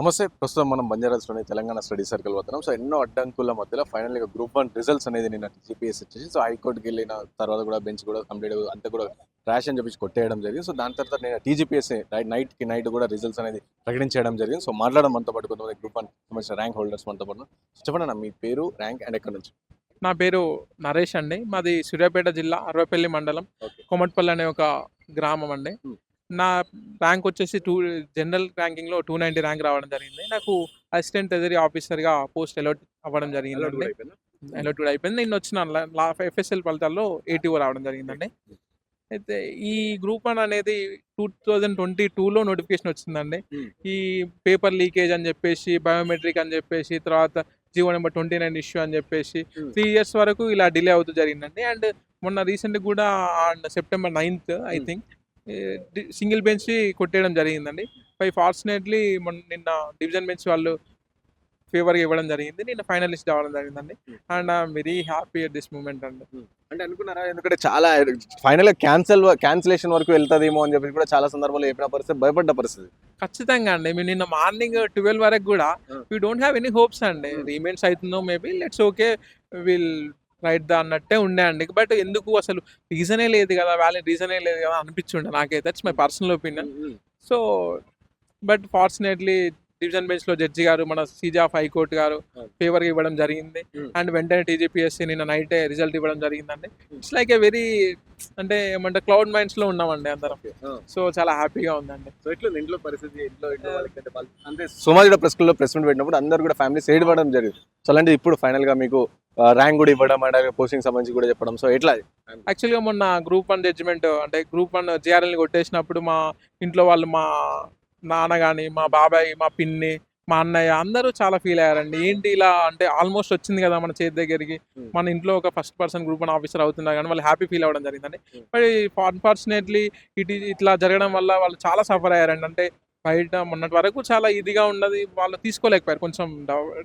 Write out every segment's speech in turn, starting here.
నమస్తే. ప్రస్తుతం మనం బంజారాస్లోని తెలంగాణ స్టడీ సర్కిల్ వస్తున్నాం సో ఎన్నో అడ్డంకుల మధ్యలో ఫైనల్గా గ్రూప్ వన్ రిజల్ట్స్ అనేది నిన్న టీజీపీఎస్ వచ్చేసి సో హైకోర్టుకి వెళ్ళిన తర్వాత కూడా బెంచ్ కూడా కంప్లీట్ అంతా కూడా క్రాష్ అని చెప్పి కొట్టేయడం జరిగింది. సో దాని తర్వాత నేను టీజీపీఎస్ నైట్కి నైట్ కూడా రిజల్ట్స్ అనేది ప్రకటించడం జరిగింది. సో మాట్లాడడం మనతో పాటు కొంతమంది గ్రూప్ వన్ సంబంధించిన ర్యాంక్ హోల్డర్స్ మనతో పాటు చెప్పండి మీ పేరు ర్యాంక్ అండ్ ఎక్కడ నుంచి? నా పేరు నరేష్ అండి. మాది సూర్యాపేట జిల్లా అరవపల్లి మండలం. కొమట్పల్లి అనే ఒక గ్రామం అండి. Hmm. నా ర్యాంక్ వచ్చేసి టూ జనరల్ ర్యాంకింగ్లో టూ నైంటీ ర్యాంక్ రావడం జరిగింది. నాకు అసిస్టెంట్ ట్రెజరీ ఆఫీసర్గా పోస్ట్ అలౌట్ అవ్వడం జరిగిందండి. అలౌట్ కూడా అయిపోయింది. నేను వచ్చిన ఎఫ్ఎస్ఎల్ ఫలితాల్లో ఏటీఓ రావడం జరిగిందండి. అయితే ఈ గ్రూప్ వన్ అనేది టూ థౌజండ్ ట్వంటీ టూలో నోటిఫికేషన్ వచ్చిందండి. Hmm. ఈ పేపర్ లీకేజ్ అని చెప్పేసి బయోమెట్రిక్ అని చెప్పేసి తర్వాత GO number twenty nine issue అని చెప్పేసి Hmm. త్రీ ఇయర్స్ వరకు ఇలా డిలే అవుతూ జరిగిందండి. అండ్ మొన్న రీసెంట్ కూడా September ninth I Hmm. Think single bench కొట్టేయడం జరిగిందండి. బై ఫార్చునేట్లీ నిన్న డివిజన్ బెంచ్ వాళ్ళు ఫేవర్గా ఇవ్వడం జరిగింది. నిన్న ఫైనలిస్ట్ అవ్వడం జరిగిందండి. Hmm. And I'm very happy at this moment అండి. అంటే అనుకున్నారా? ఎందుకంటే చాలా ఫైనల్ క్యాన్సల్ క్యాన్సిలేషన్ వరకు వెళ్తుందేమో అని చెప్పి కూడా చాలా సందర్భాల్లో చెప్పిన పరిస్థితి భయపడ్డ పరిస్థితి. ఖచ్చితంగా అండి. మేము నిన్న మార్నింగ్ ట్వెల్వ్ వరకు కూడా Hmm. We don't have any hopes అండి. Hmm. రీమెంట్స్ అవుతుందో maybe let's okay will right the అన్నట్టే ఉండే అండి. బట్ ఎందుకు అసలు రీజనే లేదు కదా వ్యాలిడ్ రీజనే లేదు కదా అనిపించుండే నాకైతే. That's my personal opinion so but fortunately division బెంచ్లో జడ్జి గారు మన సీజాఫ్ హైకోర్టు గారు Hmm. ఫేవర్ ఇవ్వడం జరిగింది. Hmm. అండ్ వెంటనే టీజీపీఎస్సీ నిన్న నైటే రిజల్ట్ ఇవ్వడం జరిగిందండి. ఇట్స్ లైక్ ఏ వెరీ అంటే ఏమంటే క్లౌడ్ మైండ్స్లో ఉన్నామండి అందరం. సో చాలా హ్యాపీగా ఉందండి. సో ఎట్లా ఇంట్లో పరిస్థితి? ఇంట్లో ఇంట్లో అంటే సోమాజిడ ప్రెస్లో ప్రెస్ మీట్ పెట్టినప్పుడు అందరు కూడా ఫ్యామిలీ సైడ్ ఇవ్వడం జరిగింది. సో అలాంటి ఇప్పుడు ఫైనల్గా మీకు ర్యాంక్ కూడా ఇవ్వడం అంటే పోస్టింగ్ సంబంధించి కూడా చెప్పడం. సో ఎట్లా యాక్చువల్గా మొన్న గ్రూప్ వన్ జడ్జిమెంట్ అంటే గ్రూప్ వన్ జిఆర్ఎల్ని కొట్టేసినప్పుడు మా ఇంట్లో వాళ్ళు మా నాన్న కానీ మా బాబాయ్ మా పిన్ని మా అన్నయ్య అందరూ చాలా ఫీల్ అయ్యారండి. ఏంటి ఇలా అంటే ఆల్మోస్ట్ వచ్చింది కదా మన చేతి దగ్గరికి. మన ఇంట్లో ఒక first person group one officer అవుతున్నా కానీ వాళ్ళు హ్యాపీ ఫీల్ అవ్వడం జరిగిందండి. బట్ అన్ఫార్చునేట్లీ ఇటు ఇట్లా జరగడం వల్ల వాళ్ళు చాలా సఫర్ అయ్యారండి. అంటే బయట మొన్నటి వరకు చాలా ఇదిగా ఉన్నది వాళ్ళు తీసుకోలేకపోయారు. కొంచెం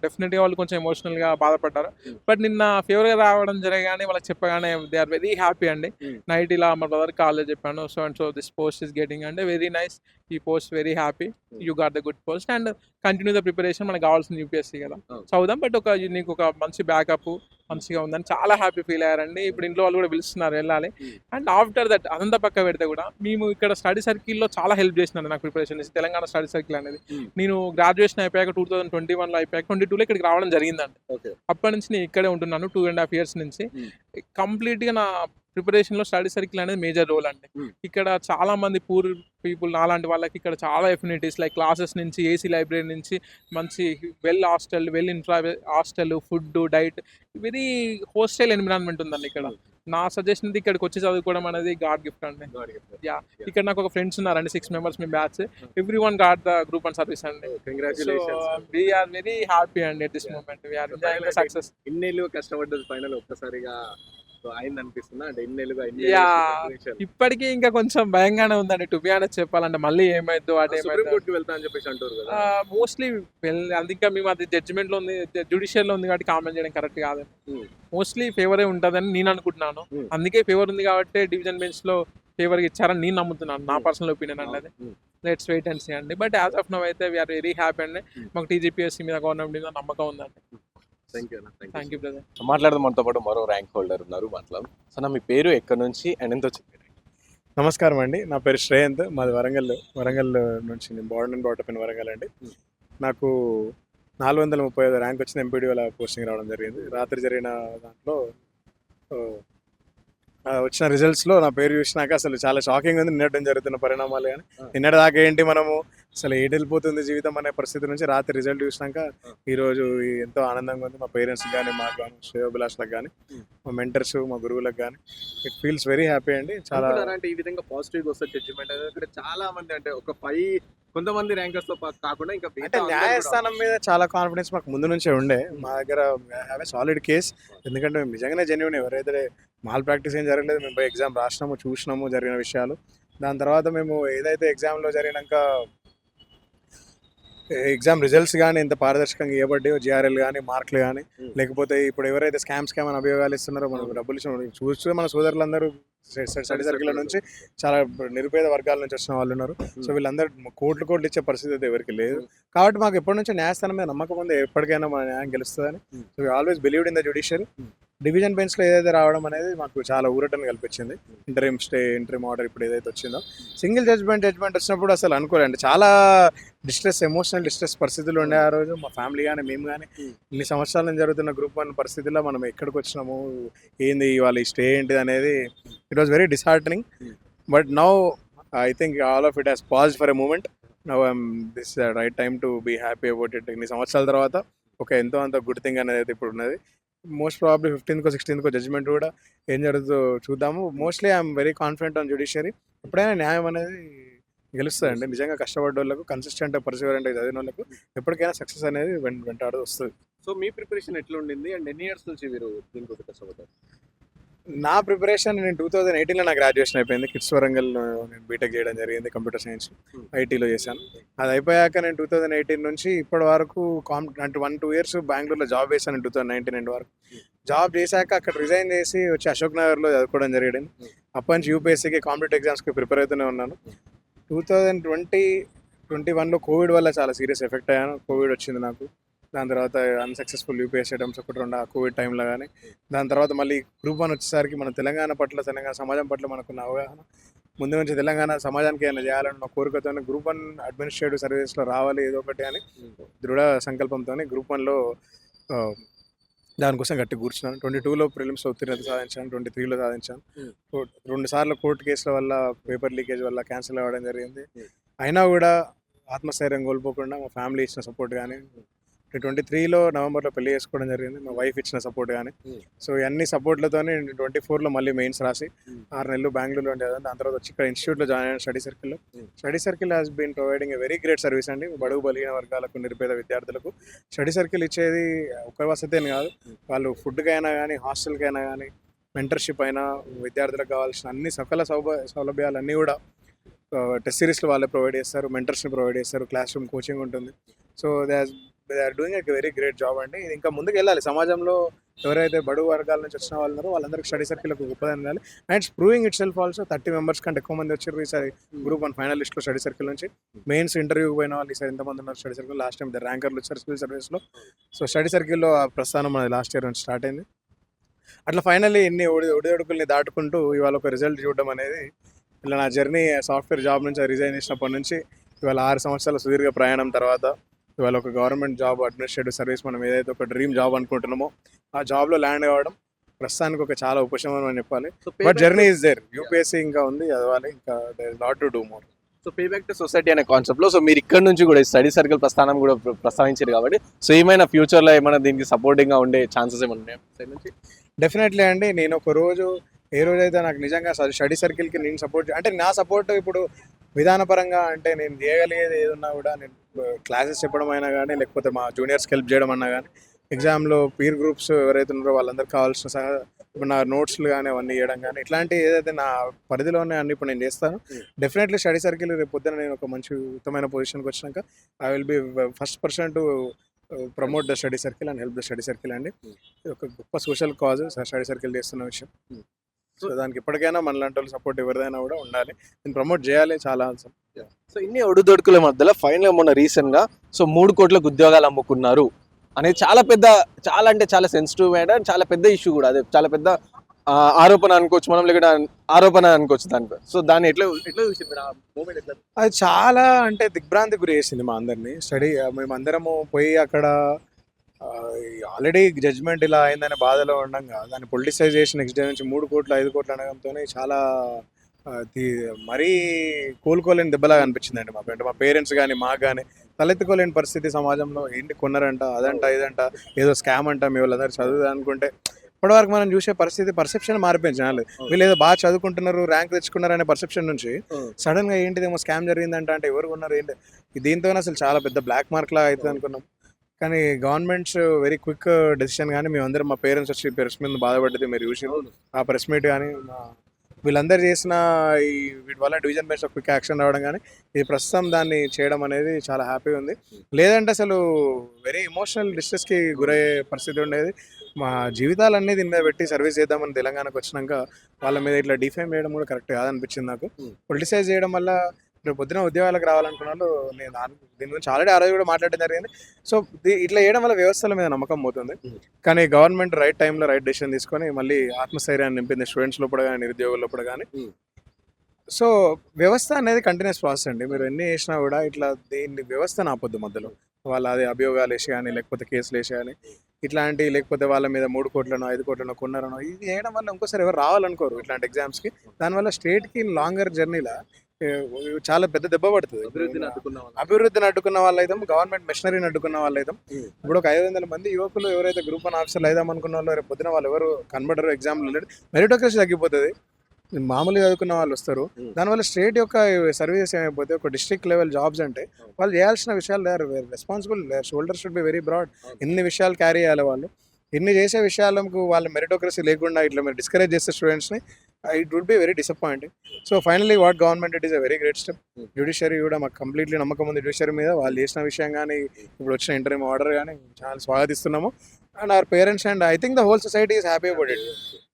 డెఫినెట్గా వాళ్ళు కొంచెం ఎమోషనల్గా బాధపడ్డారు. బట్ నిన్న ఫేవర్గా రావడం జరగగానే వాళ్ళకి చెప్పగానే దే ఆర్ వెరీ హ్యాపీ అండి. నైట్ ఇలా మా బ్రదర్ కాలేజ్ చెప్పాను. So and so this post is getting అంటే వెరీ నైస్ ఈ post very happy you got the good post and continue the preparation మనకు కావాల్సిన యూపీఎస్సీ కదా. Oh. చదువుదాం బట్ ఒక నీకు ఒక మంచి బ్యాకప్ మంచిగా ఉందని చాలా హ్యాపీ ఫీల్ అయ్యారండి. ఇప్పుడు ఇంట్లో వాళ్ళు కూడా పిలుస్తున్నారు వెళ్ళాలి. Hmm. అండ్ ఆఫ్టర్ దట్ అదంతా పక్క పెడితే కూడా మేము ఇక్కడ స్టడీ సర్కిల్లో చాలా హెల్ప్ చేసినారు నాకు ప్రిపరేషన్ తెలంగాణ స్టడీ సర్కిల్ అనేది. Hmm. నేను గ్రాడ్యుయేషన్ అయిపోయాక టూ థౌసండ్ ట్వంటీ వన్లో అయిపోయాక ట్వంటీ టూలో ఇక్కడికి రావడం జరిగిందండి. అప్పటి నుంచి నేను ఇక్కడే ఉంటున్నాను టూ అండ్ హాఫ్ ఇయర్స్ నుంచి. Hmm. కంప్లీట్గా నా ప్రిపరేషన్లో స్టడీ సర్కిల్ అనేది మేజర్ రోల్ అండి. ఇక్కడ చాలా మంది పూర్ పీపుల్ నాలాంటి వాళ్ళకి ఇక్కడ చాలా ఎఫినిటీస్ లైక్ క్లాసెస్ నుంచి ఏసీ లైబ్రరీ నుంచి మంచి well hostel well infra hostel food diet very hostel environment ఉందండి ఇక్కడ. నా సజెషన్ ఇక్కడికి వచ్చి చదువుకోవడం అనేది గాడ్ గిఫ్ట్ అండి. ఇక్కడ నాకు ఒక ఫ్రెండ్స్ ఉన్నారండి six members me batch. Every one got the group and service అండి. వీఆర్ వెరీ హ్యాపీ అండి at this. Moment. We're success. ఇన్నేళ్ళు కష్టపడ్డది ఫైనల్ ఒక్కసారిగా అయింది అంటే. ఇప్పటికీ ఇంకా కొంచెం భయంగానే ఉందండి. టు బి ఆనెస్ట్ చెప్పాలంటే మళ్ళీ ఏమైద్దో అటు ఏమైందో వెళ్తా అని చెప్పేసి అంటారు కదా. మోస్ట్లీ అది ఇంకా మేము అది జడ్జిమెంట్లో ఉంది జుడిషియల్లో ఉంది కాబట్టి కామెంట్ చేయడం కరెక్ట్ కాదు. Hmm. మోస్ట్లీ ఫేవరే ఉంటుందని నేను అనుకుంటున్నాను. Hmm. అందుకే ఫేవర్ ఉంది కాబట్టి డివిజన్ బెంచ్లో ఫేవర్ ఇచ్చారని నేను నమ్ముతున్నాను. నా Hmm. పర్సనల్ ఒపీనియన్ అండి అది um. Let's wait and see అండి. బట్ యాజ్ ఆఫ్ నో అయితే వీఆర్ వెరీ హ్యాపీ అండి. Hmm. మాకు టీజీపీఎస్సీ మీద గవర్నమెంట్ మీద నమ్మకం ఉందండి. మాట్లాడదాం మనతో పాటు మరో ర్యాంక్ హోల్డర్ ఉన్నారు మాట్లాడదాం. సో నా మీ పేరు ఎక్కడి నుంచి అండ్ ఎంత వచ్చింది? నమస్కారం అండి. నా పేరు శ్రేయంత్. మాది వరంగల్ వరంగల్ నుంచి నేను born and brought up in Warangal అండి. Hmm. నాకు నాలుగు వందల ముప్పై ఐదు ర్యాంక్ వచ్చిన ఎంపీడీ వాళ్ళ పోస్టింగ్ రావడం జరిగింది. రాత్రి జరిగిన దాంట్లో వచ్చిన రిజల్ట్స్లో నా పేరు చూసినాక అసలు చాలా షాకింగ్ ఉంది. నిన్నటి జరుగుతున్న పరిణామాలు కానీ. నిన్నటి దాకా ఏంటి మనము అసలు ఏటి వెళ్ళిపోతుంది జీవితం అనే పరిస్థితి నుంచి రాత్రి రిజల్ట్ చూసినాక. ఈరోజు ఎంతో ఆనందంగా ఉంది. మా పేరెంట్స్ కానీ మాకు కానీ శ్రేయోభిలాష్లకు కానీ. మా మెంటర్స్ మా గురువులకు కానీ ఇట్ ఫీల్స్ వెరీ హ్యాపీ అండి. చాలా అంటే ఈ విధంగా పాజిటివ్ వస్తే జడ్జిమెంట్ ఇక్కడ చాలా మంది అంటే ఒక ఫైవ్ కొంతమంది ర్యాంకర్స్తో పా- కాకుండా ఇంకా అంటే న్యాయస్థానం మీద చాలా కాన్ఫిడెన్స్ మాకు ముందు నుంచే ఉండే. మా దగ్గర హ్యావ్ ఏ సాలిడ్ కేస్ ఎందుకంటే మేము నిజంగానే జెన్యున్ ఎవరైతే మాల్ ప్రాక్టీస్ ఏం జరగలేదు మేము ఎగ్జామ్ రాసినాము చూసినాము జరిగిన విషయాలు. దాని తర్వాత మేము ఏదైతే ఎగ్జామ్లో జరిగినాక ఎగ్జామ్ రిజల్ట్స్ కానీ ఎంత పారదర్శకంగా ఇవ్వబడ్డాయో జిఆర్ఎల్ కానీ మార్కులు కానీ Hmm. లేకపోతే ఇప్పుడు ఎవరైతే స్కామ్ స్కామ్ అని అభియోగాలు ఇస్తున్నారో మనకు డబ్బులు ఇచ్చిన చూస్తూ మన సోదరులందరూ స్టడీ సర్కిల్ నుంచి చాలా నిరుపేద వర్గాల నుంచి వచ్చిన వాళ్ళు ఉన్నారు. సో వీళ్ళందరూ కోట్లు కోట్లు ఇచ్చే పరిస్థితి అయితే ఎవరికి లేదు. కాబట్టి మాకు ఎప్పటి నుంచో న్యాయస్థానం మీద నమ్మకం ఉంది. ఎప్పటికైనా మన న్యాయం గెలుస్తుందని. Hmm. So always believed in the judiciary Hmm. Division బెంచ్లో ఏదైతే రావడం అనేది మాకు చాలా ఊరటను కల్పించింది. ఇంటరీమ్ స్టే ఇంటరీమ్ ఆర్డర్ ఇప్పుడు ఏదైతే వచ్చిందో. సింగిల్ జడ్జ్మెంట్ జడ్జ్మెంట్ వచ్చినప్పుడు అసలు అనుకోలేండి చాలా డిస్ట్రెస్ ఎమోషనల్ డిస్ట్రెస్ పరిస్థితులు ఉండే ఆ రోజు. మా ఫ్యామిలీ కానీ మేము కానీ ఇన్ని సంవత్సరాల నుంచి జరుగుతున్న గ్రూప్ వన్ పరిస్థితుల్లో మనం ఎక్కడికి వచ్చినాము? ఏంది ఇవాళ ఈ స్టే ఏంటిది అనేది it was very disheartening but now I think all of it has pause for a moment. Now this right time to be happy about it. ఇన్ని సంవత్సరాల తర్వాత ఒక ఎంతో అంత గుడ్ థింగ్ అనేది అయితే ఇప్పుడు ఉన్నది. మోస్ట్ ప్రాబ్లీ ఫిఫ్టీన్త్కో సిక్స్టీన్త్కో జడ్జ్మెంట్ కూడా ఏం జరుగుతుందో చూద్దాము. Mostly I'm very confident on judiciary ఎప్పుడైనా న్యాయం అనేది గెలుస్తుందండి. నిజంగా కష్టపడ్డ వాళ్ళకు కన్సిస్టెంట్ పర్సివరెంట్ చదివిన వాళ్ళకు ఎప్పటికైనా సక్సెస్ అనేది వెంట వెంటాడు వస్తుంది. సో మీ ప్రిపరేషన్ ఎట్లా ఉండింది అండ్ ఎన్ని ఇయర్స్ నుంచి మీరు దీనికి కష్టపడ్డారు? నా ప్రిపరేషన్ నేను టూ థౌజండ్ ఎయిటీన్లో నా గ్రాడ్యుయేషన్ అయిపోయింది. కిడ్స్ వరంగల్లో నేను బీటెక్ చేయడం జరిగింది కంప్యూటర్ సైన్స్ ఐటీలో చేశాను. అది అయిపోయాక నేను టూ థౌజండ్ ఎయిటీన్ నుంచి ఇప్పటి వరకు కామ్ అంటే వన్ టూ ఇయర్స్ బెంగళూరులో జాబ్ చేశాను టూ థౌజండ్ నైన్టీన్ ఎండ్ వరకు. జాబ్ చేశాక అక్కడ రిజైన్ చేసి వచ్చి అశోక్ నగర్లో చదువుకోవడం జరిగింది. అప్పటి నుంచి యూపీఎస్సీకి కాంపిటేటివ్ ఎగ్జామ్స్కి ప్రిపేర్ అవుతూనే ఉన్నాను. టూ థౌజండ్ ట్వంటీ ట్వంటీ వన్లో కోవిడ్ వల్ల చాలా సీరియస్ ఎఫెక్ట్ అయ్యాను. కోవిడ్ వచ్చింది నాకు. దాని తర్వాత అన్సక్సెస్ఫుల్ యూపీఎస్సీ అటెంప్ట్స్ ఒకటి రెండు ఆ కోవిడ్ టైంలో కానీ దాని తర్వాత మళ్ళీ గ్రూప్ వన్ వచ్చేసరికి మన తెలంగాణ పట్ల తెలంగాణ సమాజం పట్ల మనకున్న అవగాహన ముందు నుంచి తెలంగాణ సమాజానికి ఏమైనా చేయాలన్న కోరికతో గ్రూప్ వన్ అడ్మినిస్ట్రేటివ్ సర్వీస్లో రావాలి ఏదో ఒకటి అని దృఢ సంకల్పంతో గ్రూప్ వన్లో దానికోసం గట్టి కూర్చున్నాను. ట్వంటీ టూలో ప్రిలిమ్స్ ఉత్తీర్ణత సాధించాను ట్వంటీ త్రీలో సాధించాను. రెండు సార్లు కోర్టు కేసుల వల్ల పేపర్ లీకేజ్ వల్ల క్యాన్సిల్ అవ్వడం జరిగింది. అయినా కూడా ఆత్మస్థైర్యం కోల్పోకుండా మా ఫ్యామిలీ ఇచ్చిన సపోర్ట్ కానీ ట్వంటీ త్రీలో నవంబర్లో పెళ్ళి చేసుకోవడం జరిగింది. మా వైఫ్ ఇచ్చిన సపోర్ట్ కానీ Hmm. సో ఇవన్నీ సపోర్ట్లతో ట్వంటీ ఫోర్లో మళ్ళీ మెయిన్స్ రాసి Hmm. ఆరు నెలలు బెంగళూరులో ఉండేది దాని తర్వాత వచ్చి ఇక్కడ ఇన్స్టిట్యూట్లో జాయిన్ అయ్యాను స్టడీ సర్కిల్లో Hmm. Study circle has been providing a very great service అండి. బడుగు బలిగిన వర్గాలకు నిరుపేద విద్యార్థులకు. స్టడీ సర్కిల్ ఇచ్చేది ఒక వసతి అని కాదు. వాళ్ళు ఫుడ్కైనా కానీ హాస్టల్కైనా కానీ మెంటర్షిప్ అయినా విద్యార్థులకు కావాల్సిన అన్ని సకల సౌభ సౌలభ్యాలు అన్నీ కూడా టెస్ట్ సిరీస్లో వాళ్ళే ప్రొవైడ్ చేస్తారు. మెంటర్స్ని ప్రొవైడ్ చేస్తారు. క్లాస్ రూమ్ కోచింగ్ ఉంటుంది so they they are doing a very great job అండి. ఇది ఇంకా ముందుకు వెళ్ళాలి సమాజంలో ఎవరైతే బడుగు వర్గాల నుంచి వచ్చిన వాళ్ళు ఉన్నారో వాళ్ళందరికీ స్టడీ సర్కిల్ ఒక గొప్పదని వెళ్ళాలి and proving itself also thirty members కంటే ఎక్కువ మంది వచ్చారు ఈసారి గ్రూప్ వన్ ఫైనలిస్ట్లో స్టడీ సర్కిల్ నుంచి. మెయిన్స్ ఇంటర్వ్యూకి పోయిన వాళ్ళు ఈసారి ఎంతమంది ఉన్నారు స్టడీ సర్కిల్? లాస్ట్ టైం ర్యాంకర్లు వచ్చారు సివిల్ సర్వీస్లో సో స్టడీ సర్కిల్లో ఆ ప్రస్థానం మనది లాస్ట్ ఇయర్ నుంచి స్టార్ట్ అయింది. అట్లా ఫైనల్లీ ఎన్ని ఒడి ఒడిదొడుకుల్ని దాటుకుంటూ ఇవాళ ఒక రిజల్ట్ చూడడం అనేది ఇలా నా జర్నీ సాఫ్ట్వేర్ జాబ్ నుంచి రిజైన్ చేసినప్పటి నుంచి ఇవాళ ఆరు సంవత్సరాల సుదీర్ఘ ప్రయాణం తర్వాత ఇవాళ ఒక గవర్నమెంట్ జాబ్ అడ్మినిస్ట్రేటివ్ సర్వీస్ మనం ఏదైతే ఒక డ్రీమ్ జాబ్ అనుకుంటున్నామో ఆ జాబ్లో ల్యాండ్ కావడం ప్రస్తుతానికి ఒక చాలా ఉపశమనం అని చెప్పాలి. But journey is there UPSC ఇంకా ఉంది చదవాలి ఇంకా not to do more so pay back to society అనే కాన్సెప్ట్లో సో మీరు ఇక్కడ నుంచి కూడా స్టడీ సర్కిల్ ప్రస్థానం కూడా ప్ర- ప్రస్తావించారు కాబట్టి సో ఏమైనా ఫ్యూచర్లో ఏమైనా దీనికి సపోర్టింగ్గా ఉండే ఛాన్సెస్ ఏమైనా ఉన్నాయా? డెఫినెట్లీ అండి నేను ఒక రోజు ఏ రోజైతే నాకు నిజంగా స్టడీ సర్కిల్కి నేను సపోర్ట్ అంటే నా సపోర్ట్ ఇప్పుడు విధానపరంగా అంటే నేను చేయగలిగేది ఏదున్నా కూడా నేను క్లాసెస్ చెప్పడం అయినా కానీ లేకపోతే మా జూనియర్స్కి హెల్ప్ చేయడం అన్నా కానీ ఎగ్జామ్లో పీర్ గ్రూప్స్ ఎవరైతే ఉన్నారో వాళ్ళందరికీ కావాల్సిన సహా ఇప్పుడు నా నోట్స్లు కానీ అవన్నీ ఇవ్వడం కానీ ఇట్లాంటి ఏదైతే నా పరిధిలో ఉన్నాయో అన్ని ఇప్పుడు నేను చేస్తాను. డెఫినెట్లీ స్టడీ సర్కిల్ రేపు పొద్దున నేను ఒక మంచి ఉత్తమైన పొజిషన్కి వచ్చినాక I will be first person to promote the study circle and help the study circle అండి Hmm. ఇది ఒక గొప్ప సోషల్ కాజ్ స్టడీ సర్కిల్ చేస్తున్న విషయం Hmm. సో దానికి ఎప్పటికైనా మన లాంటి వాళ్ళు సపోర్ట్ ఎవరిదైనా కూడా ఉండాలి. నేను ప్రమోట్ చేయాలి చాలా అవసరం. సో ఇన్ని ఒడిదొడుకుల మధ్యలో ఫైనల్ మొన్న రీసెంట్గా సో మూడు కోట్లకు ఉద్యోగాలు అమ్ముకున్నారు. అనేది చాలా పెద్ద చాలా అంటే చాలా సెన్సిటివ్ మ్యాటర్ చాలా పెద్ద ఇష్యూ కూడా. అదే చాలా పెద్ద ఆరోపణ అనుకోవచ్చు మనం లేకపోతే ఆరోపణ అనుకోవచ్చు దానిపై సో దాన్ని ఎట్లా ఎట్లా చూసింది అది చాలా అంటే దిగ్భ్రాంతి గురి చేసింది మా అందరినీ. స్టడీ మేము అందరము పోయి అక్కడ ఆల్రెడీ జడ్జ్మెంట్ ఇలా అయిందనే బాధలో ఉండగా దాన్ని పొలిటిసైజ్ చేసి నెక్స్ట్ డే నుంచి మూడు కోట్లు ఐదు కోట్లు అనడంతోనే చాలా మరీ కోలుకోలేని దెబ్బలాగా అనిపించిందండి మాకు. అంటే మా పేరెంట్స్ కానీ మాకు కానీ తలెత్తుకోలేని పరిస్థితి సమాజంలో ఏంటి కొన్నారంట అదంట ఇదంట ఏదో స్కామ్ అంట మీ వాళ్ళందరూ చదువు అనుకుంటే ఇప్పటివరకు మనం చూసే పరిస్థితి పర్సెప్షన్ మారిపోయింది జనాలు. వీళ్ళు ఏదో బాగా చదువుకుంటున్నారు ర్యాంక్ తెచ్చుకున్నారు అనే పర్సెప్షన్ నుంచి సడన్గా ఏంటిదేమో స్కామ్ జరిగిందంట అంటే ఎవరు ఉన్నారు ఏంటి? దీంతో అసలు చాలా పెద్ద బ్లాక్ మార్క్ లా అవుతుంది అనుకున్నాం. కానీ గవర్నమెంట్స్ వెరీ క్విక్ డెసిషన్ కానీ మేమందరం మా పేరెంట్స్ వచ్చి ప్రెస్ మీద బాధపడ్డది మీరు చూసి ఆ ప్రెస్ మీట్ కానీ వీళ్ళందరూ చేసిన ఈ వీటి వల్ల డివిజన్ బేస్ క్విక్ యాక్షన్ రావడం కానీ ఇది ప్రస్తుతం దాన్ని చేయడం అనేది చాలా హ్యాపీగా ఉంది. లేదంటే అసలు వెరీ ఎమోషనల్ డిస్ట్రెస్కి గురయ్యే పరిస్థితి ఉండేది. మా జీవితాలన్నీ దీని మీద పెట్టి సర్వీస్ చేద్దామని తెలంగాణకు వచ్చినాక వాళ్ళ మీద ఇట్లా డిఫైమ్ చేయడం కూడా కరెక్ట్ కాదనిపించింది నాకు. పొలిటిసైజ్ చేయడం వల్ల రేపు పొద్దున ఉద్యోగాలకు రావాలనుకున్న వాళ్ళు నేను దాని దీని గురించి ఆల్రెడీ ఆ రోజు కూడా మాట్లాడడం జరిగింది సో దీ- ఇట్లా చేయడం వల్ల వ్యవస్థల మీద నమ్మకం పోతుంది Hmm. కానీ గవర్నమెంట్ రైట్ టైంలో రైట్ డెసిషన్ తీసుకొని మళ్ళీ ఆత్మస్థైర్యాన్ని నింపింది స్టూడెంట్స్ లోపల కానీ నిరుద్యోగుల లోపల కానీ Hmm. సో వ్యవస్థ అనేది కంటిన్యూస్ ప్రాసెస్ అండి. మీరు ఎన్ని చేసినా కూడా ఇట్లా దీన్ని వ్యవస్థ నాపొద్దు మధ్యలో. వాళ్ళ అది అభియోగాలు వేసి కానీ లేకపోతే కేసులు వేసి కానీ ఇట్లాంటి లేకపోతే వాళ్ళ మీద మూడు కోట్లనో ఐదు కోట్లనో కొన్నారనో ఇది చేయడం వల్ల ఇంకోసారి ఎవరు రావాలనుకోరు ఇట్లాంటి ఎగ్జామ్స్కి దానివల్ల స్టేట్కి లాంగర్ జర్నీలో చాలా పెద్ద దెబ్బ పడుతుంది. అభివృద్ధిని అడ్డుకున్న వాళ్ళు. అభివృద్ధిని అడ్డుకున్న వాళ్ళు అయితే గవర్నమెంట్ మిషనరీని అడ్డుకున్న వాళ్ళు అయితే. ఇప్పుడు ఒక ఐదు వందల మంది యువకులు ఎవరైతే గ్రూప్ వన్ ఆఫీసర్లు అయిదాం అనుకున్న వాళ్ళు రేపు పొద్దున వాళ్ళు ఎవరు కనబడరు ఎగ్జామ్లు మెరిటోక్రసీ తగ్గిపోతుంది. మామూలుగా చదువుకున్న వాళ్ళు వస్తారు. దానివల్ల స్టేట్ యొక్క సర్వీసెస్ ఏమైపోతే ఒక డిస్ట్రిక్ట్ లెవెల్ జాబ్స్ అంటే వాళ్ళు చేయాల్సిన విషయాలు are responsible shoulder should be very broad ఎన్ని విషయాలు క్యారీ చేయాలి వాళ్ళు? ఇన్ని చేసే విషయాలకు వాళ్ళ మెరిటోక్రసీ లేకుండా ఇట్లా మీరు డిస్కరేజ్ చేసే స్టూడెంట్స్ని it would be very disappointing so finally what government it is a very great step judiciary కూడా మాకు కంప్లీట్లీ నమ్మకం ఉంది. జ్యుడిషియరీ మీద వాళ్ళు చేసిన విషయం కానీ ఇప్పుడు వచ్చిన ఇంటర్వ్యూ ఆర్డర్ కానీ చాలా స్వాగతిస్తున్నాము. And our parents and I think the whole society is happy about it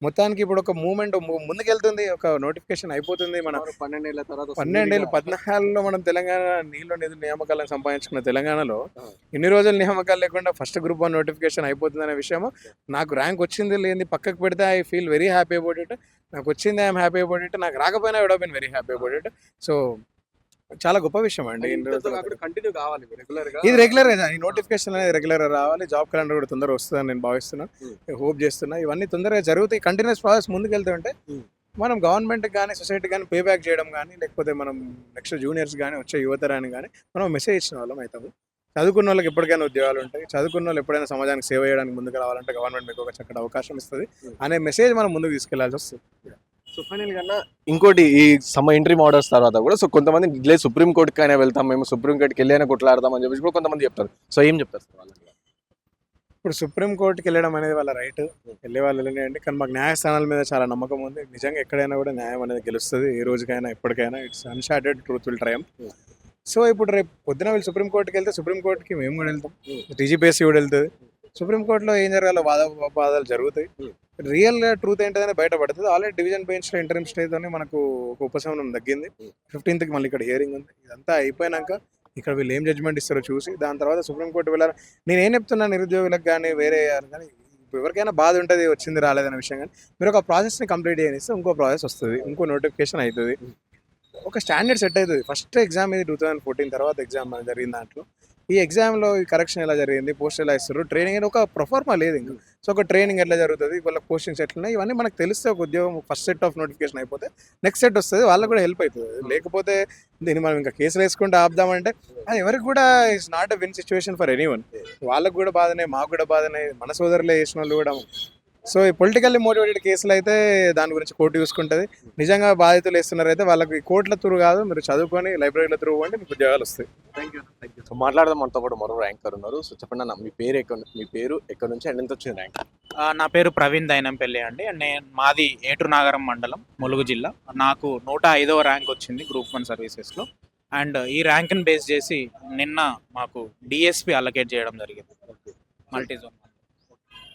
మొత్తానికి ఇప్పుడు ఒక మూమెంట్ ముందుకెళ్తుంది. ఒక నోటిఫికేషన్ అయిపోతుంది మన సుమారు పన్నెండేళ్ళ తర్వాత. పన్నెండేళ్ళు పద్నాలుగులో మనం తెలంగాణ నీళ్ళు నిధులు నియామకాలను సంపాదించుకున్న తెలంగాణలో. ఇన్ని రోజులు నియామకాలు లేకుండా ఫస్ట్ గ్రూప్ వన్ నోటిఫికేషన్ అయిపోతుంది అనే విషయం నాకు ర్యాంక్ వచ్చింది లేని పక్కకు పెడితే I feel very happy about it నాకు వచ్చింది ఐఎమ్ హ్యాపీ అబౌట్ ఇట్ నాకు రాకపోయినా కూడా been very happy about it so చాలా గొప్ప విషయం అండి. కంటిన్యూ కావాలి రెగ్యులర్గా. ఇది రెగ్యులర్ ఈ నోటిఫికేషన్ అనేది రెగ్యులర్ రావాలి. జాబ్ క్యాలెండర్ కూడా తొందరగా వస్తుందని నేను భావిస్తున్నాను. హోప్ చేస్తున్నా. ఇవన్నీ తొందరగా జరుగుతాయి. కంటిన్యూస్ ప్రాసెస్ ముందుకు వెళ్తుంటే. మనం గవర్నమెంట్ కానీ సొసైటీ కానీ పే బ్యాక్ చేయడం కానీ లేకపోతే మనం నెక్స్ట్ జూనియర్స్ కానీ వచ్చే యువతరాన్ని కానీ మనం మెసేజ్ ఇచ్చిన వాళ్ళం అవుతాము. చదువుకున్న వాళ్ళకి ఎప్పటికైనా ఉద్యోగాలు ఉంటాయి. చదువుకున్న వాళ్ళు ఎప్పుడైనా సమాజానికి సేవ చేయడానికి ముందుకు రావాలంటే గవర్నమెంట్ మీకు ఒక చక్కటి అవకాశం ఇస్తుంది. అనే మెసేజ్ మనం ముందుకు తీసుకెళ్ళాల్సి వస్తుంది. సో ఫైనల్గా ఇంకోటి ఈ సమ్మ ఎంట్రీ ఆర్డర్స్ తర్వాత కూడా సో కొంతమంది ఇట్లే సుప్రీం కోర్టుకి అయినా వెళ్తాం మేము సుప్రీం కోర్టుకి వెళ్ళైనా కొట్లాడతాం అని చెప్పేసి కూడా కొంతమంది చెప్తారు. సో ఏం చెప్తారు సార్ వాళ్ళకి ఇప్పుడు సుప్రీం కోర్టుకి వెళ్ళడం అనేది వాళ్ళ రైట్. వెళ్ళే వాళ్ళు వెళ్ళండి కానీ మాకు న్యాయస్థానాల మీద చాలా నమ్మకం ఉంది. నిజంగా ఎక్కడైనా కూడా న్యాయం అనేది గెలుస్తుంది. ఏ రోజుకైనా ఎప్పటికైనా it's unshattered truth will triumph Hmm. So ఇప్పుడు రేపు పొద్దున వీళ్ళు సుప్రీం కోర్టుకి వెళ్తే సుప్రీం కోర్టుకి మేము కూడా వెళ్తాం. Hmm. టీజీపీఎస్సీ కూడా వెళ్తుంది. సుప్రీం కోర్టులో ఏం జరగాలో వాద వాదాలు జరుగుతాయి. Hmm. రియల్ ట్రూత్ ఏంటనే బయటపడుతుంది. ఆల్రెడీ డివిజన్ బెంచ్లో ఇంటర్మ్ స్టేతోనే మనకు ఒక ఉపశమనం తగ్గింది. ఫిఫ్టీన్త్కి మళ్ళీ ఇక్కడ హియరింగ్ ఉంది. ఇదంతా అయిపోయినాక ఇక్కడ వీళ్ళు ఏం జడ్జ్మెంట్ ఇస్తారో చూసి దాని తర్వాత సుప్రీంకోర్టు వెళ్ళాలి. నేను ఏం చెప్తున్నా నిరుద్యోగులకు కానీ వేరే కానీ ఎవరికైనా బాధ ఉంటుంది వచ్చింది రాలేదనే విషయం కానీ మీరు ఒక ప్రాసెస్ని కంప్లీట్ చేయనిస్తే ఇంకో ప్రాసెస్ వస్తుంది ఇంకో నోటిఫికేషన్ అవుతుంది. ఒక స్టాండర్డ్ సెట్ అవుతుంది. ఫస్ట్ ఎగ్జామ్ ఇది టూ థౌసండ్ ఫోర్టీన్ తర్వాత ఎగ్జామ్ జరిగిన దాంట్లో. ఈ ఎగ్జామ్లో ఈ కరెక్షన్ ఎలా జరిగింది? పోస్ట్ ఎలా ఇస్తారు ట్రైనింగ్ అని ఒక ప్రొఫార్మా లేదు ఇంకా. సో ఒక ట్రైనింగ్ ఎట్లా జరుగుతుంది? వాళ్ళ పోస్టింగ్స్ ఎట్లున్నాయి? ఇవన్నీ మనకు తెలిస్తే ఒక ఉద్యోగం ఫస్ట్ సెట్ ఆఫ్ నోటిఫికేషన్ అయిపోతే నెక్స్ట్ సెట్ వస్తుంది వాళ్ళకి కూడా హెల్ప్ అవుతుంది లేకపోతే దీన్ని మనం ఇంకా కేసులు వేసుకుంటూ ఆపుదామంటే అది ఎవరికి కూడా it's not a win situation for anyone వాళ్ళకు కూడా బాధనే మాకు కూడా బాధనే మన సోదరులే చేసిన వాళ్ళు కూడా సో ఈ పొలిటికల్లీ మోటివేటెడ్ కేసులు అయితే దాని గురించి కోర్టు చూసుకుంటుంది. నిజంగా బాధితులు వేస్తున్నారైతే వాళ్ళకి కోర్టుల త్రూ కాదు మీరు చదువుకొని లైబ్రరీల త్రూ అంటే మీకు ఉద్యోగాలు వస్తాయి. Thank you thank you so మాట్లాడదాం మనతో కూడా మరో ర్యాంకర్ ఉన్నారు. సో చెప్పండి అన్న మీ పేరు ఎక్కడ మీ పేరు ఎక్కడ నుంచి అండ్ ఎంత వచ్చింది ర్యాంక్? ఆ, నా పేరు ప్రవీణ్ దైనంపల్లి అండి. అండ్ నేను మాది ఏటూరు నాగరం మండలం ములుగు జిల్లా. నాకు నూట ఐదవ ర్యాంక్ వచ్చింది గ్రూప్ వన్ సర్వీసెస్లో. అండ్ ఈ ర్యాంక్ని బేస్ చేసి నిన్న మాకు డిఎస్పి అలకేట్ చేయడం జరిగింది. Multi zone.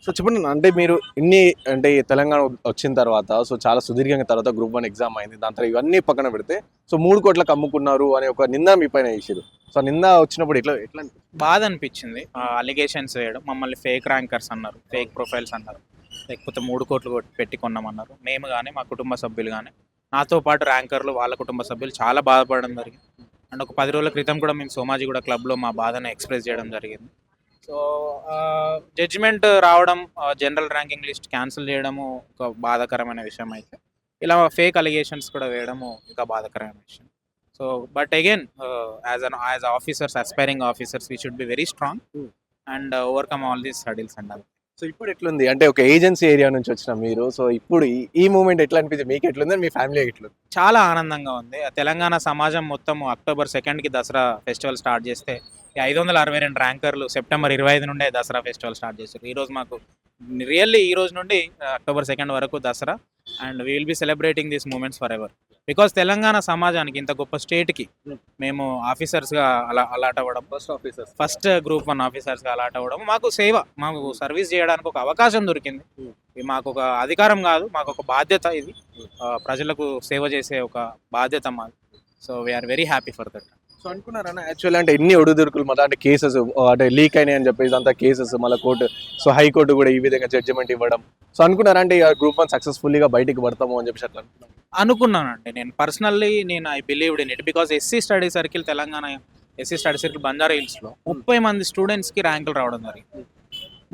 సో చెప్పండి అంటే మీరు ఇన్ని అంటే ఈ తెలంగాణ వచ్చిన తర్వాత సో చాలా సుదీర్ఘంగా తర్వాత గ్రూప్ వన్ ఎగ్జామ్ అయింది దాని తర్వాత ఇవన్నీ పక్కన పెడితే సో మూడు కోట్లకు అమ్ముకున్నారు అనే ఒక నింద మీ పైన వేసారు సో నింద వచ్చినప్పుడు ఎట్లా ఎట్లా బాధ అనిపించింది. అలిగేషన్స్ వేయడం మమ్మల్ని ఫేక్ ర్యాంకర్స్ అన్నారు ఫేక్ ప్రొఫైల్స్ అన్నారు లేకపోతే మూడు కోట్లు పెట్టి కొన్నామన్నారు. మేము కానీ మా కుటుంబ సభ్యులు కానీ నాతో పాటు ర్యాంకర్లు వాళ్ళ కుటుంబ సభ్యులు చాలా బాధపడడం జరిగింది. అండ్ ఒక పది రోజుల క్రితం కూడా మేము సోమాజిగూడ క్లబ్లో మా బాధను ఎక్స్ప్రెస్ చేయడం జరిగింది. సో జడ్జిమెంట్ రావడం జనరల్ ర్యాంకింగ్ లిస్ట్ క్యాన్సిల్ చేయడము ఒక బాధాకరమైన విషయం అయితే. ఇలా ఫేక్ అలిగేషన్స్ కూడా వేయడము ఇంకా బాధాకరమైన విషయం. So but again as an as officers aspiring officers we should be very strong. And overcome all these hurdles and so ఇప్పుడు ఎట్లుంది? అంటే ఒక ఏజెన్సీ ఏరియా నుంచి వచ్చిన మీరు. సో ఇప్పుడు ఈ- ఈ మూమెంట్ ఎట్లా అనిపించింది మీకు ఎట్లుంది? మీ ఫ్యామిలీ ఎట్లుంది? చాలా ఆనందంగా ఉంది. తెలంగాణ సమాజం మొత్తం అక్టోబర్ సెకండ్కి దసరా ఫెస్టివల్ స్టార్ట్ చేస్తే ఐదు వందల అరవై రెండు ర్యాంకర్లు సెప్టెంబర్ ఇరవై ఐదు నుండే దసరా ఫెస్టివల్ స్టార్ట్ చేశారు. ఈ రోజు మాకు రియల్లీ ఈ రోజు నుండి అక్టోబర్ సెకండ్ వరకు Dussehra. And we will be celebrating these moments for ever because Telangana సమాజానికి ఇంత గొప్ప స్టేట్కి మేము ఆఫీసర్స్గా అలా అలాట్ అవ్వడం first officers first group one ఆఫీసర్స్గా allot అవ్వడం మాకు సేవ మాకు సర్వీస్ చేయడానికి ఒక అవకాశం దొరికింది. Hmm. ఇది మాకు ఒక అధికారం కాదు మాకు ఒక బాధ్యత ఇది. ఆ, ప్రజలకు సేవ చేసే ఒక బాధ్యత మాది. So we're very happy for that so అనుకున్నారా? యాక్చువల్ అంటే ఎన్ని ఒడిదుడుకులు మళ్ళీ అంటే కేసెస్ అంటే లీక్ అయినాయి అని చెప్పేసి అంతా కేసెస్ మళ్ళీ కోర్టు సో హైకోర్టు కూడా ఈ విధంగా జడ్జిమెంట్ ఇవ్వడం. సో అనుకున్నారా అంటే గ్రూప్ వన్ సక్సెస్ఫుల్గా బయటికి పడతాము అని చెప్పేసి అట్లా అనుకున్నాను అనుకున్నానండి. నేను పర్సనల్లీ నేను I believed in it because SC study circle Telangana SC study circle Banjara హిల్స్లో ముప్పై మంది స్టూడెంట్స్కి ర్యాంకులు రావడం జరిగింది.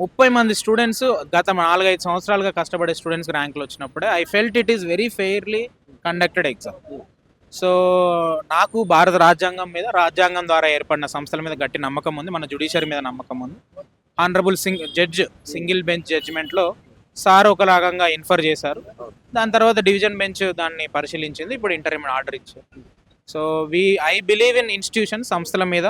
ముప్పై మంది స్టూడెంట్స్ గత నాలుగైదు సంవత్సరాలుగా కష్టపడే స్టూడెంట్స్కి ర్యాంకులు వచ్చినప్పుడే I felt it is very fairly conducted exam so నాకు భారత రాజ్యాంగం మీద రాజ్యాంగం ద్వారా ఏర్పడిన సంస్థల మీద గట్టి నమ్మకం ఉంది. మన జుడిషియరీ మీద నమ్మకం ఉంది. Honourable sing judge single bench జడ్జిమెంట్లో sir ఒక ఇన్ఫర్ చేశారు. దాని తర్వాత డివిజన్ బెంచ్ దాన్ని పరిశీలించింది. ఇప్పుడు ఇంటర్మీడియట్ ఆర్డర్ ఇచ్చారు. So we I believe in institution సంస్థల మీద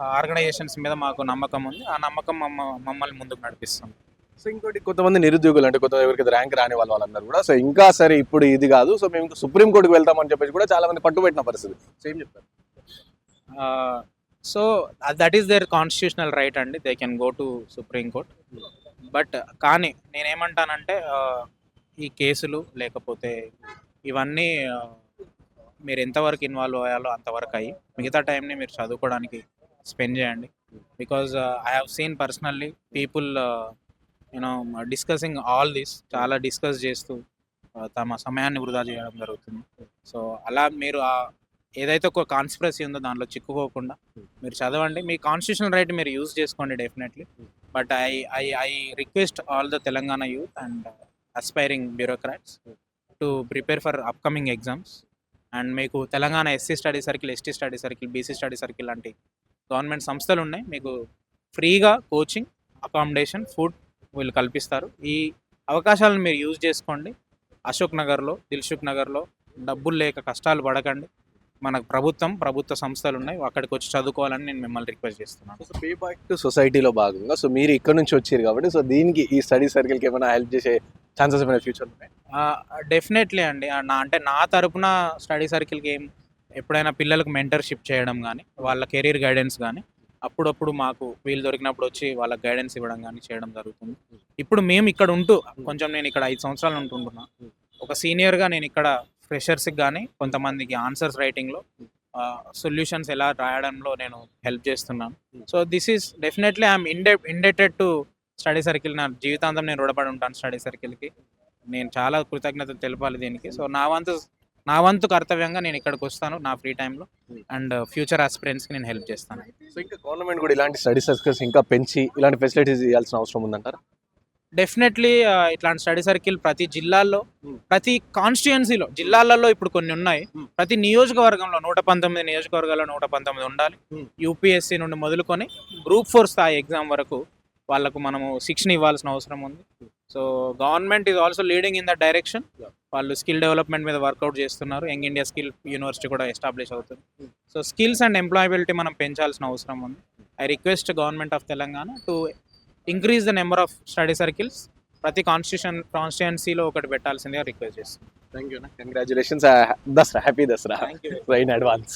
ఆర్గనైజేషన్స్ మీద మాకు నమ్మకం ఉంది. ఆ నమ్మకం మమ్మ మమ్మల్ని ముందుకు నడిపిస్తుంది. సో ఇంకోటి కొంతమంది నిరుద్యోగులు అంటే కొంత ఎవరికి ర్యాంక్ రాని వాళ్ళు వాళ్ళందరూ కూడా సో ఇంకా సరే ఇప్పుడు ఇది కాదు సో మేము సుప్రీంకోర్టుకు వెళ్తామని చెప్పేసి కూడా చాలా మంది పట్టుబెట్టిన పరిస్థితి. సో ఏం చెప్తారు? So that is there constitutional right అండి. They can go to supreme court. But కానీ నేనేమంటానంటే ఈ కేసులు లేకపోతే ఇవన్నీ మీరు ఎంతవరకు ఇన్వాల్వ్ అయ్యాలో అంతవరకు అయ్యి మిగతా టైంని మీరు చదువుకోవడానికి స్పెండ్ చేయండి. Because I have seen personally people you know discussing all this చాలా డిస్కస్ చేస్తూ తమ సమయాన్ని వృధా చేయడం జరుగుతుంది. సో అలా మీరు ఆ ఏదైతే ఒక కాన్స్పిరసీ ఉందో దానిలో చిక్కుకోకుండా మీరు చదవండి. మీ కాన్స్టిట్యూషనల్ రైట్ మీరు యూజ్ చేసుకోండి definitely but I I I request all the Telangana youth and aspiring bureaucrats to prepare for upcoming exams and మీకు Telangana SC study circle ST study circle BC study circle లాంటి government సంస్థలు ఉన్నాయి. మీకు ఫ్రీగా coaching accommodation food వీళ్ళు కల్పిస్తారు. ఈ అవకాశాలను మీరు యూజ్ చేసుకోండి. అశోక్ నగర్లో దిల్సుఖ్ నగర్లో డబ్బులు లేక కష్టాలు పడకండి. మనకు ప్రభుత్వం ప్రభుత్వ సంస్థలు ఉన్నాయి. అక్కడికి వచ్చి చదువుకోవాలని నేను మిమ్మల్ని రిక్వెస్ట్ చేస్తున్నాను. సో పే బ్యాక్ టు సొసైటీలో భాగంగా సో మీరు ఇక్కడ నుంచి వచ్చారు కాబట్టి సో దీనికి ఈ స్టడీ సర్కిల్కి ఏమైనా హెల్ప్ చేసే ఛాన్సెస్ ఏమైనా ఫ్యూచర్ ఉన్నాయి? డెఫినెట్లీ అండి. నా అంటే నా తరపున స్టడీ సర్కిల్కి ఏం ఎప్పుడైనా పిల్లలకు మెంటర్షిప్ చేయడం కానీ వాళ్ళ కెరీర్ గైడెన్స్ కానీ అప్పుడప్పుడు మాకు వీలు దొరికినప్పుడు వచ్చి వాళ్ళకి గైడెన్స్ ఇవ్వడం కానీ చేయడం జరుగుతుంది. ఇప్పుడు మేము ఇక్కడ ఉంటూ కొంచెం నేను ఇక్కడ ఐదు సంవత్సరాలు ఉంటుంటున్నా. ఒక సీనియర్గా నేను ఇక్కడ ఫ్రెషర్స్కి కానీ కొంతమందికి ఆన్సర్స్ రైటింగ్లో సొల్యూషన్స్ ఎలా రాయడంలో నేను హెల్ప్ చేస్తున్నాను. So this is definitely I'm ఇండె indebted to study circle నా జీవితాంతం నేను రుణపడి ఉంటాను స్టడీ సర్కిల్కి నేను చాలా కృతజ్ఞతలు తెలపాలి దీనికి. సో నా వంతు నా వంతు కర్తవ్యంగా నేను ఇక్కడికి వస్తాను నా ఫ్రీ టైంలో. అండ్ ఫ్యూచర్ ఆస్పిరెంట్స్కి నేను హెల్ప్ చేస్తాను. సో ఇంకా గవర్నమెంట్ కూడా ఇలాంటి స్టడీ సర్కిల్స్ ఇంకా పెంచి ఇలాంటి ఫెసిలిటీస్ ఇవ్వాల్సిన అవసరం ఉందంటారా? డెఫినెట్లీ ఇట్లాంటి స్టడీ సర్కిల్ ప్రతి జిల్లాల్లో ప్రతి కాన్స్టిట్యుయెన్సీలో జిల్లాలలో ఇప్పుడు కొన్ని ఉన్నాయి. Hmm. ప్రతి నియోజకవర్గంలో నూట పంతొమ్మిది నియోజకవర్గాల్లో నూట పంతొమ్మిది ఉండాలి. Hmm. యూపీఎస్సీ నుండి మొదలుకొని గ్రూప్ ఫోర్ స్థాయి ఎగ్జామ్ వరకు వాళ్ళకు మనము శిక్షణ ఇవ్వాల్సిన అవసరం ఉంది. So government is also leading in the direction వాళ్ళు స్కిల్ డెవలప్మెంట్ మీద వర్కౌట్ చేస్తున్నారు. యంగ్ ఇండియా స్కిల్ యూనివర్సిటీ కూడా ఎస్టాబ్లిష్ అవుతుంది. సో స్కిల్స్ అండ్ ఎంప్లాయబిలిటీ మనం పెంచాల్సిన అవసరం ఉంది. I request government of Telangana to increase the number of study circles ప్రతి కాన్స్టిట్యూషన్ కాన్స్టిట్యున్సీలో ఒకటి పెట్టాల్సిందిగా రిక్వెస్ట్ చేస్తున్నాను thank you congratulations Dussehra. Happy Dussehra. Thank you in advance